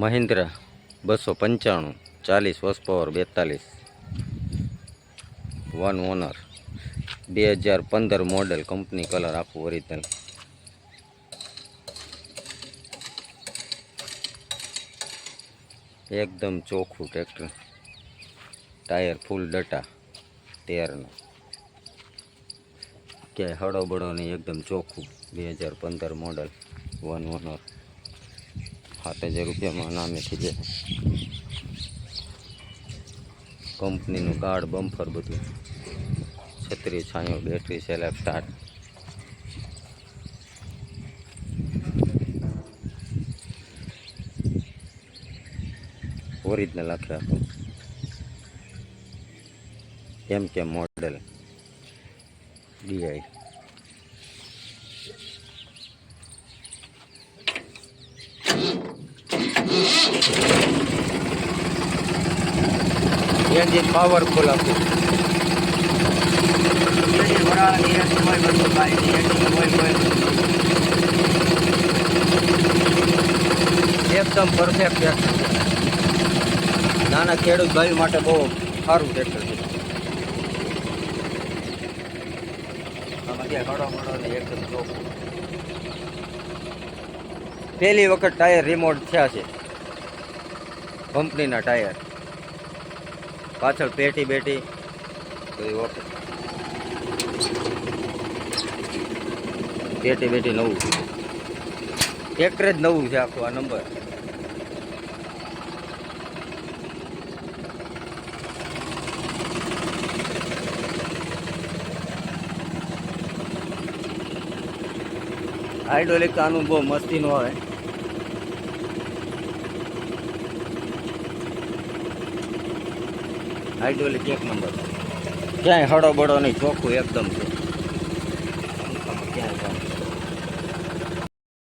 મહિન્દ્રા બસો પંચાણું, ચાલીસ હોર્સ પાવર બેતાલીસ. વન ઓનર બે હજાર પંદર મોડેલ કંપની કલર આખું ઓરિજિનલ એકદમ ચોખ્ખું ટ્રેક્ટર ટાયર ફૂલ ડટા તેરનું. ક્યાંય હળો બળો નહીં, એકદમ ચોખ્ખું. બે હજાર પંદર મોડલ વન ઓનર સાત હજાર રૂપિયામાં નામેથી જે કંપનીનું કાર્ડ, બમ્ફર બધું. છત્રી છાંયો, બેટરી સેલેબ સ્ટાર્ટ ઓરિજિનલ આખે આખું. કેમ કે મોડેલ. ડીઆઈ. એન્જિન પાવરફુલ હતું. એકદમ પરફેક્ટ ટ્રેક્ટર નાના ખેડૂત ભાઈ માટે બહુ સારું ટ્રેક્ટર છે. પહેલી વખત ટાયર રિમોટ થયા છે. કંપનીના ટાયર. પાછળ પેટી બેટી ઓકે. પેટી બેટી નવું. ટ્રેક્ટર જ નવું છે આખું આ નંબર. હાઇડ્રોલિક આનું બહુ મસ્તી નો આવે હાઇડ્રોલિક એક નંબર ક્યાંય હળો બડો નહીં ચોખ્ખું એકદમ છે.